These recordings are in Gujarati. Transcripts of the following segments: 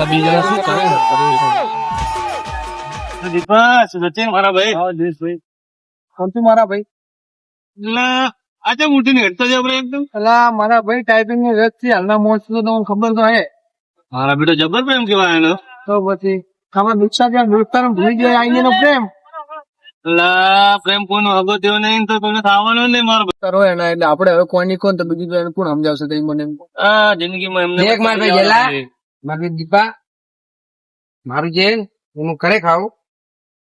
આ બીજા શું કરે? દીપા સચિન મારા ભાઈ? હા દેશભાઈ કોણ તું મારા ભાઈ? એટલે આજે મોટી ને હેડતો આપણે એકદમ? અલા મારા ભાઈ ટાઈપિંગની રસ છે હાલના મોજ તો તમને ખબર તો હે. મારા બેટો જબર પ્રેમ કેવાય એનો. તો પછી આમાં દુચ્છા ત્યાં દોસ્તાર ભૂલી જાય આઈને નો પ્રેમ. લા પ્રેમ કોનો હગો નહીં તો કોઈને ખાવાનો નહીં મારો કરો એના એટલે આપણે હવે કોઈની કોણ તો બીજું તો એને કોણ સમજાવશે તો મને આ જિંદગીમાં એમને એક માર ભાઈ ગેલા. મારી દીપા મારું જે હું ઘરે ખાવું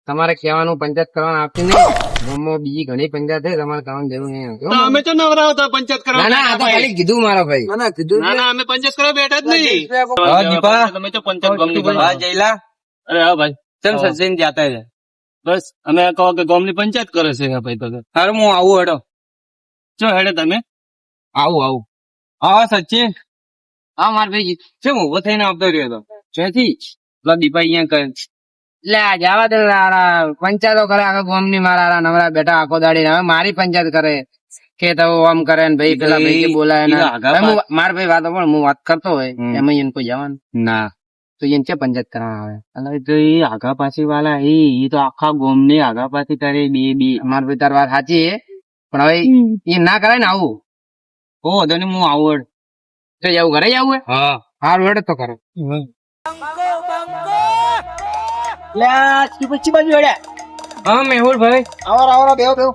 તમારે કહેવાનું પંચાયત કરવાનું આપતી નહીં. ગામમાં બીજી ઘણી પંચાયત છે તમારે કરવાની જરૂર નહીં અમે તો નવરા હતા પંચાયત કરવા ના ના ખાલી કીધું મારો ભાઈ. ના ના કીધું ના ના અમે પંચાયત કરવા બેઠા જ નહીં. હા, દીપા. તમે તો પંચાયત ગામની હા પંચાયત. જયલા. અરે હા ભાઈ. ચલ સજ્જન સચિન જાતા છે બસ અમે કહો કે ગામની પંચાયત કરે છે હા ભાઈ તો હારું હું આવું હેડો. ચો હેડે તમે. આવું આવું. હા સચિન. હા માર ભાઈ કેમ ઊભો થઈને આવતો રહ્યો હતો જેથી પેલા દીપા અહીંયા કરે એટલે આ જવા દે પંચાયતો કરે આખા ગામની મારા આરા નવરા બેઠા આખો દાડી હવે મારી પંચાયત કરે. કે તો આમ કરે ને ભાઈ પેલા ભાઈ કે બોલાય ને. હું માર ભાઈ વાતો પણ હું વાત કરતો હોય એમાં એને કોઈ જવાનું ના. તો એને ક્યાં પંચાયત કરવા આવે? અલા તો એ આગા પાછી વાળા એ એ તો આખા ગોમની આગા પાછી કરે બે બે માર ભાઈ તાર વાત સાચી પણ હવે એ ના કરાય ને આવું. ઓ વધુ હું આવડ. તો જવું ઘરે જવું હા. હારું હેડ તો કરો. હા મેહુલ ભાઈ. આવર આવર બેહો બેહો.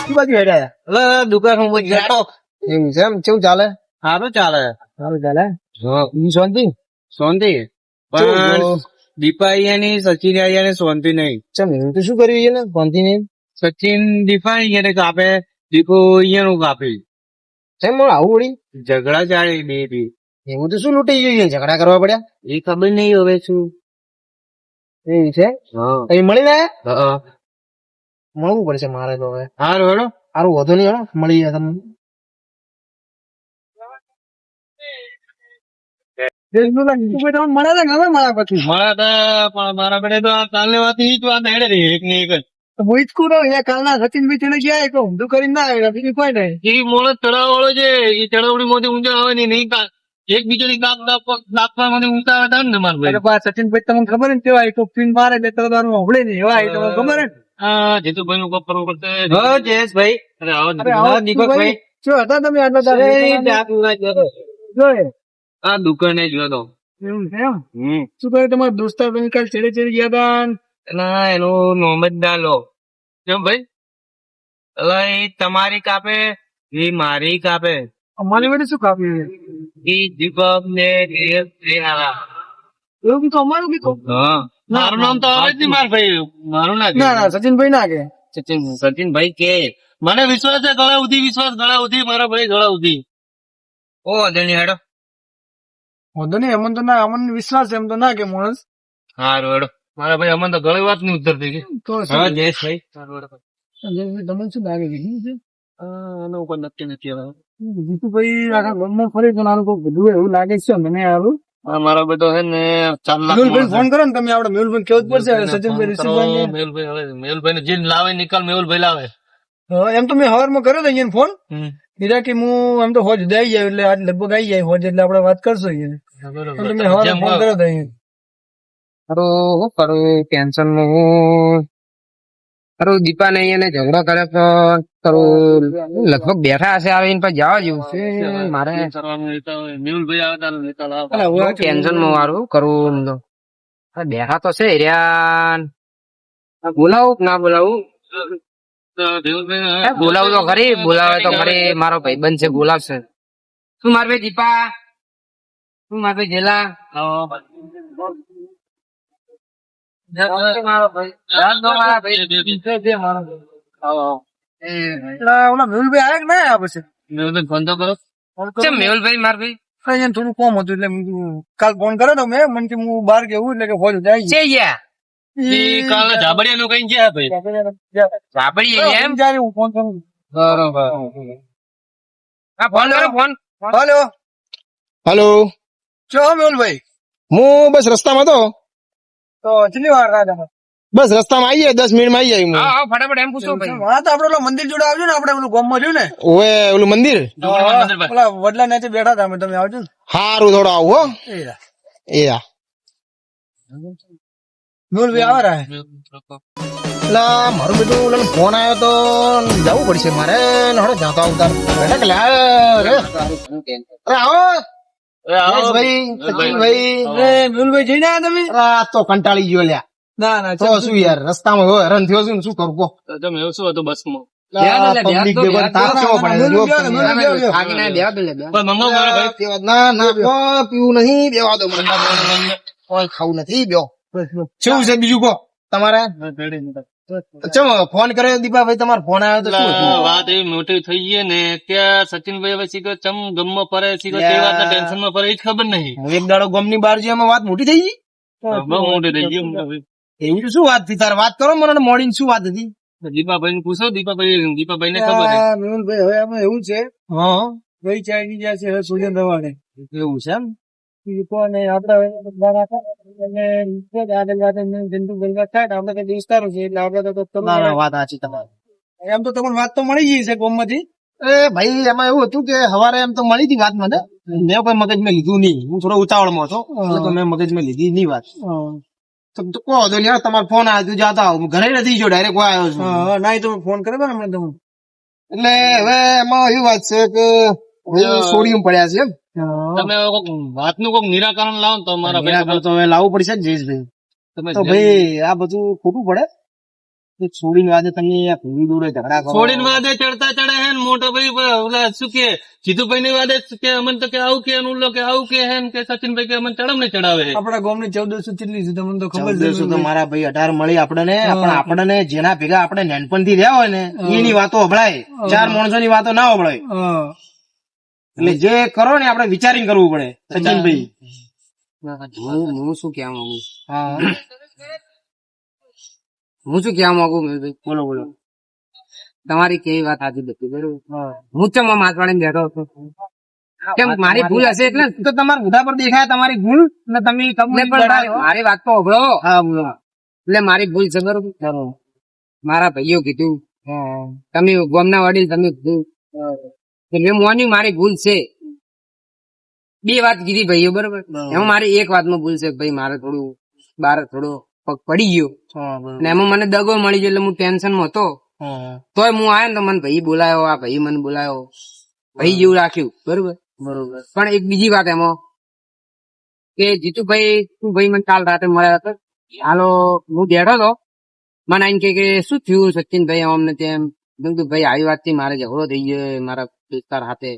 શું બાજુ હેડ્યા લે દુકાન હું બધી જાડો એમ છે એમ? કેવું ચાલે? સારું ચાલે. સારું ચાલે? જો. ઈ શાંતિ? શાંતિ. પણ દીપા અહીંયાની સચિન અહીંયાની શાંતિ નહીં. ચમ એવું તો શું કર્યું એને? શાંતિ નહીં? સચિન દીપા અહીંયા કાપે દીપો અહીંયાનું કાપે. કેમ આવું વળી? ઝઘડા ચાલે બે બે. એવું તો શું લૂંટી ગયું છે? ઝઘડા કરવા પડ્યા? એ ખબર નહીં હવે શું. એવું છે? હા. મળી ને મળવું પડશે મારે તો હવે. સારું હેડો સારું વધુ નહીં હેડો મળી જાય તમને. મળ્યા હતા હવે મારા પછી? મારા તા પણ મારા બેટે તો કાલે વાત ઈ જ વાત હેડે રહી એક ને એક જ. હું નો એ કાલના સચિન ભાઈ તેને ગયા એક ઊંધું કરીને ના આવ્યા બીજું કોઈ નહીં. એ મોણસ ચડાવ વાળો છે એ ચડાવડી માંથી ઊંચા આવે ને નહીં એક બીજાની કાપ નાખવા મને ઊંચા આવે ને મારા ભાઈ. પા બા સચિન ભાઈ તમને ખબર ને તેવા એક પિન મારે બે ત્રણ વાર હોબળે નહીં એવા એ તમને ખબર ને. હા જીતુભાઈ નું કપરું કરતે હો જયેશભાઈ. અરે આવો અરે આવો હા, દીપકભાઈ. શું હતા તમે આટલા જોયે? આ દુકાને જ હતો એવું છે શું કહ્યું તમારા દોસ્તાર બેન કાલ છેડે ચેડે ગયા હતા ને? ના એનું નોમ જ ના લો. કેમ ભાઈ? હવે એ તમારી કાપે? એ મારી કાપે. અમારી વડે શું કાપ્યું એ દીપક ને એવું કીધું અમારું કીધું હા. મારું નામ તો આવે જ નહીં મારા ભાઈ. મારું ના ના ના સચિનભાઈ ના કે. સચિન સચિનભાઈ કે. મને વિશ્વાસ છે ગળા ઉધી વિશ્વાસ ગળા ઉધી મારા ભાઈ ગળા ઉધી ઓ અદણી હેડો. વાંધો નહીં એમ તો ના અમને વિશ્વાસ એમ તો ના કે માણસ. હારું હેડો. મારા ભાઈ અમને તો ગળી વાત નહીં ઉતરતી કે તો હા તમને શું લાગે છે? શું ઉપર નક્કી નથી હવે. જીતુભાઈ આખા ગામમાં ફરે તો નાનું કોઈ બધું એવું લાગે છે મને હારું મારો બેટો છે ને ચાર લાખ મેહુલભાઈ ફોન કરો ને તમે આપણે મેહુલભાઈ કેવું જ પડશે સચિનભાઈ ઋષિભાઈ મેહુલભાઈ હવે મેહુલભાઈ ને જે લાવે નિકાલ મેહુલભાઈ લાવે. એમ તો મેં હવારમાં કર્યો હતો અહીંયા ફોન. કીધા કે હું એમ તો હોજ ઉદય જાય એટલે આજ લગભગ આવી જાય હોજ એટલે આપણે વાત કરશું અહીંયા. એમ મેં હવારમાં ફોન કર્યો અહીંયા. કરું ટેન્શન હું દીપા ને એને ઝઘડો કરે તો કરું લગભગ બેઠા હશે આવીને પછી જવા જેવું છે. મારે ટેન્શનમાં મારું બેઠા તો છે હિર્યાન. બોલાવું ના બોલાવું? તો બોલાવું તો ખરી બોલાવે તો ખરી. મારો ભાઈબંધ છે બોલાવશે. શું મારે ભાઈ દીપા? શું મારે ભાઈ જેલા? મેહુલભાઈ માર ભાઈ? થોડું કોમ હતું એટલે કાલ ફોન કર્યો તો મેં. મને કે હું બહાર ગયું એટલે કે હોજ ઉદય આવી એ કાલના ઝાબડિયા નું કઈ ગયા ભાઈ? એમ? જ્યારે હું ફોન કરું. બરોબર. હા ફોન કરો ફોન હલો. હેલો. ચો મેહુલભાઈ. હું બસ રસ્તામાં હતો તો કેટલી વાર રાહ તમે બસ રસ્તામાં આવી જાય દસ મિનિટમાં આવી જાય હા હા ફટાફટ એમ પૂછો ભાઈ. હા તો આપડે ઓલા મંદિર જોડે આવજો ને આપડે ઓલું ગામમાં જોયું ને. ઓએ ઓલું મંદિર? ઓલા વડલા નીચે બેઠા હતા અમે તમે આવજો ને. હારું થોડો આવું હો. એ આ એ ભાઈ આવે રહ્યા એટલે મારું બીજું ફોન આવ્યો તો જવું પડશે મારે હવે જાતો આવતા. બેટા કે લે રે. અરે આવો. કંટાળી ગયો લ્યા. ના ના તો શું યાર રસ્તામાં હેરાન થયો છું શું કરું કહો. તમે એવું શું હતું બસમાં? કો ખાવું નથી બેઓ છે બીજું કહો. તમારે? ચમ ફોન કર્યો દીપાભાઈ તમારો ફોન આવ્યો તો શું વાત એવી મોટી થઈ ગઈ ને કે સચિનભાઈ હવે શીખો ચમમાં ફરે શીખો તે વાત ટેન્શનમાં ફરે એ જ ખબર નહીં. હું એક દાડો ગમની બહાર જઈ એમાં વાત મોટી થઈ ગઈ? બહુ મોટી થઈ ગઈ એવી શું વાત હતી? તારે વાત કરો મને મોડી શું વાત હતી? દીપાભાઈ ને પૂછો દીપાભાઈ દીપાભાઈ ને ખબર મેહુલભાઈ હવે આમાં એવું છે હા. ગઈ ચાલી ગયા છે હવે સૂર્યન રવાડે. એવું છે એમ? બીજું કોને આપડે હવે બધા અને આગળ વાતે જંતુ ગંગા થાય આપણે કઈ દોસ્તારો છે એટલે આપણે તો તો ના ના વાત સાચી તમારી. એમ તો તમને વાત તો મળી ગઈ છે ગોમમાંથી. એ ભાઈ એમાં એવું હતું કે હવારે એમ તો મળી હતી વાત મને મેં કોઈ મગજ મેં લીધું નહીં. હું થોડો ઉતાવળમાં હતો. તો મેં મગજમાં લીધી નહીં વાત. તો કહો તો યાર તમારો ફોન આવ્યો તું જાતા હું ઘરે નથી જો ડાયરેક્ટ આવ્યો છું. હા ના એ તમે ફોન કર્યો ને હમણાં તમે એટલે હવે એમાં એવી વાત છે કે સોડિયમ પડ્યા છે એમ? તમે વાતનું કોક નિરાકરણ લાવો ને તો મારા ભાઈ નિરાકરણ તો હવે લાવવું પડશે ને જયેશભાઈ. તમે તો ભાઈ આ બધું ખોટું પડે? છોડીને વાદે તમે આ ભૂલી દોડે ઝઘડા કરો. છોડીને વાદે ચડતા ચડે હે ને મોટો ભાઈ ઓલા શું કે જીતુભાઈ ની વાદે કે અમન તો કે આવું કે અનુલ કે આવું કે હે ને કે સચિનભાઈ કે અમન ચડમ ને ચડાવે. આપડા ગામની ચૌદસો ચેટલી છે તમને તો ખબર છે તો મારા ભાઈ અઢાર મળી આપણને પણ આપણને જેના ભેગા આપણે નાનપણથી રહ્યા હોય ને એની વાતો અભળાય ચાર માણસો ની વાતો ના અભળાય હા. એટલે જે કરો ને આપણે વિચારીને કરવું પડે સચિનભાઈ. હું હું શું કહેવા માંગુ? હું. શું કહેવા માંગુ? બોલો બોલો. તમારી કેવી વાત સાચી બધી બરોબર? હું. ચમ માથ વાળીને બેઠો હતો કેમ મારી ભૂલ હશે એટલે? તો તમારા મોઢા પર દેખાય તમારી ભૂલ ને તમે તમને મારી- વાત તો સાંભળો. હા બોલો. એટલે મારી ભૂલ છે બરોબર? મારા ભાઈઓ કીધું. તમે ગોમના વડીલ તમે કીધું. તો મેં માન્યું મારી ભૂલ છે. બે વાત કીધી ભાઈઓ બરોબર? એમાં મારી એક વાતમાં ભૂલ છે ભાઈ મારે થોડું બાર થોડો પગ પડી ગયો. અને એમાં મને દગો મળી ગયો એટલે હું ટેન્શનમાં હતો તોય હું આવ્યો ને તો મને ભાઈ બોલાયો આ ભાઈ મને બોલાયો. ભાઈ જેવું રાખ્યું બરોબર? બરોબર. પણ એક બીજી વાત એમાં કે જીતુભાઈ તું ભાઈ મને કાલ રાતે મળ્યા હતા? હાલો હું બેઠો હતો. મને આઈને કે કે શું થયું સચિનભાઈ અમને તેમ? મેં કીધું ભાઈ આવી વાતથી મારે ઝઘડો થઈ ગયો મારા વિસ્તાર સાથે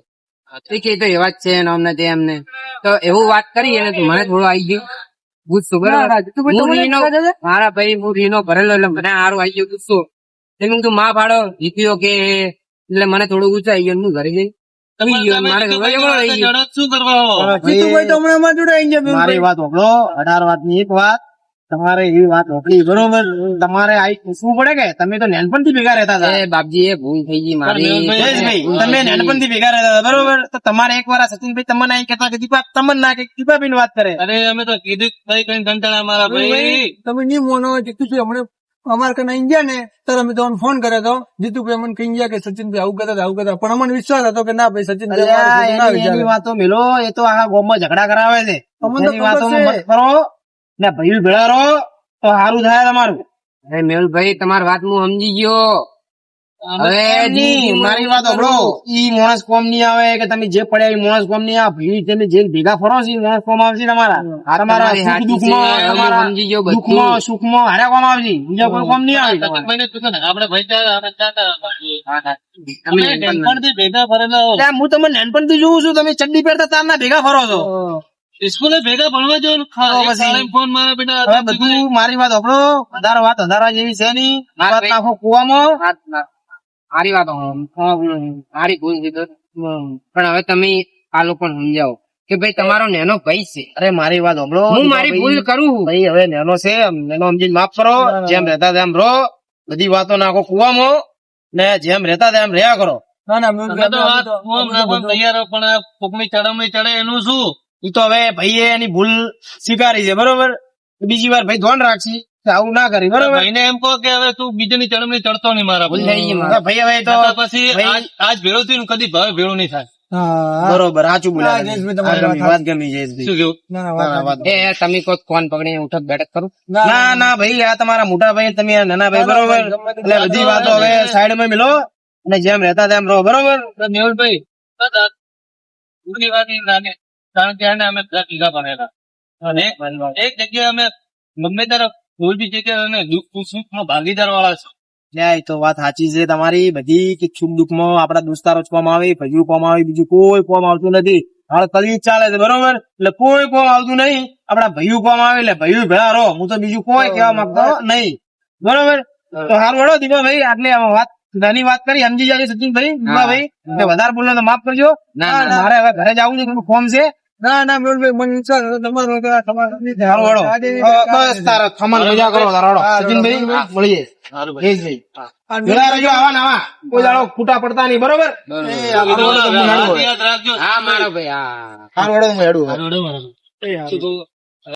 એ કે તો એવા જ છે ને અમને તે ને તો એવું વાત કરી અને મને થોડું આવી ગયું. ગુસ્સો બરાબર? મારા ભાઈ હું રીનો ભરેલો એટલે મને સારું આવી ગયો ગુસ્સો. એટલે મેં કીધું માં પાડો જીત્યો કે એટલે મને થોડું ગુસ્સો આવી ગયો હું ઘરે જઈ. મારે વાત અઢાર વાતની એક વાત. તમારે એવી વાત હોભળી બરોબર? તમારે આઈ પૂછવું પડે કે તમે તો નાનપણથી ભેગા રહેતા હતા. એ બાપજી એ ભૂલ થઈ ગઈ મારી. તમે નાનપણથી ભેગા રહેતા હતા બરોબર? તો તમારે એક વાર સચિનભાઈ તમને આઈ કહેતા કે દીપા તમને ના કે દીપાભાઈ વાત કરે. અરે અમે તો કીધું ભાઈ કઈ કંટાળા મારા ભાઈ. તમે નહીં મોનો જીતુભાઈ હમણાં અમારે કને આઈ ગયા ને ત્યારે અમે તમને ફોન કર્યો હતો જીતુભાઈ અમને કહી ગયા કે સચિનભાઈ આવું કરતા આવું કરતા પણ અમને વિશ્વાસ હતો કે ના ભાઈ સચિનભાઈ અમારું ખોટું ના એની એની વિચારે. વાતો મેલો એ તો આખા ગામમાં ઝઘડા કરાવે છે. અમને તો એની ને ભાઈ ભેળા રહો તો સારું થાય તમારું. અરે મેહુલભાઈ તમારી વાત હું સમજી ગયો. હવે મારી વાત સાંભળો. ઈ માણસ કોમ નહીં આવે કે તમે જે પડ્યા ઈ માણસ કોમ નહીં આવે. ભાઈ તમે જે ભેગા ફરો છો ઈ માણસ કોમ આવશે તમારા. તમારા મારા સુખ દુઃખમાં તમારા. સમજી ગયો બધું. દુઃખમાં સુખમાં હારે કોમ આવશે. બીજા કોઈ કોમ નહીં આવે. આપણે ભાઈ તમે ભેગા ફરેલા હું. તમને નાનપણથી જોઉં છું તમે ચડ્ડી પહેરતા તારના ભેગા ફરો છો. સ્કૂલે ભેગા ભણવા જો ફોન મારા બેટા બધું મારી વાત આપડો વધારે વાત વધારા જેવી છે માર વાત નાખો કુવામાં. મારી વાત મારી ભૂલ છે પણ હવે તમે આ લોકો સમજાવો કે ભાઈ તમારો નેનો ભાઈ છે. અરે મારી વાત સાંભળો. હું મારી ભૂલ કરું ભાઈ હવે નેનો છે નેનો સમજીને માફ કરો. જેમ રહેતા તેમ રહો. બધી વાતો નાખો કુવામાં. ને જેમ રહેતા તેમ રહ્યા કરો. ના ના તૈયાર પણ કોકની ચડામણી ચડે એનું શું? ઈ તો હવે ભાઈએ એની ભૂલ સ્વીકારી છે બરોબર? બીજી વાર ભાઈ ધોન રાખશી આવું ના કરી બરોબર? એને એમ કહો કે હવે તું બીજાની ચડમણી ચડતો નહીં મારા ભૂલ. થઈ ગઈ મારે. ભાઈ હવે તો પછી આજ આજ ભેળો થયું કદી ભાવે ભેળો નહીં થાય. બરોબર સાચું ગમી, વાત ગમી જયેશભાઈ. ના ના, ના, ના, એ એ, તમે કોઈ ફોન પકડીને ઉઠક બેઠક કરું. ના ના ભાઈ આ તમારા મોટા ભાઈ તમે નાના ભાઈ ના, ના, બરોબર? એટલે બધી વાતો હવે સાઈડમાં મિલો અને જેમ રહેતા તેમ રહો બરોબર? મેહુલભાઈ વાત લાગે કારણ કે એને અમે દસ વીઘા ભણેલા. અને એક જગ્યાએ અમે ગમે ત્યારે કોઈ બી જગ્યાએ અમે દુઃખ સુખમાં ભાગીદાર વાળા છો. લ્યા, તો વાત સાચી છે તમારી. બધી કે સુખ દુઃખમાં આપડા દોસ્તારો જ કોમ આવે ભજવું કોમ આવે બીજું કોઈ કોમ આવતું નથી. હાલ કલી ચાલે છે બરોબર? એટલે કોઈ કોમ આવતું નહીં. આપડા ભયું કોમ આવે એટલે ભૈયું ભેળા રહો. હું તો બીજું કોઈ કહેવા માંગતો નહીં. બરોબર? તો હારું વડો દીપાભાઈ આટલી આમાં વાત નાની વાત કરી સમજી જાય સચિનભાઈ ભાઈ વધારે બોલો તો માફ કરજો. ના, ના. મારે હવે ઘરે જવું છે થોડું ફોર્મ છે. ના ના મેહુલભાઈ મને તમારો બસ તારો ખમણ મજા કરો તારો સચિનભાઈ મળીએ. પડતા નહીં બરોબર? હું મારો ભાઈ હા. હારું હેડું.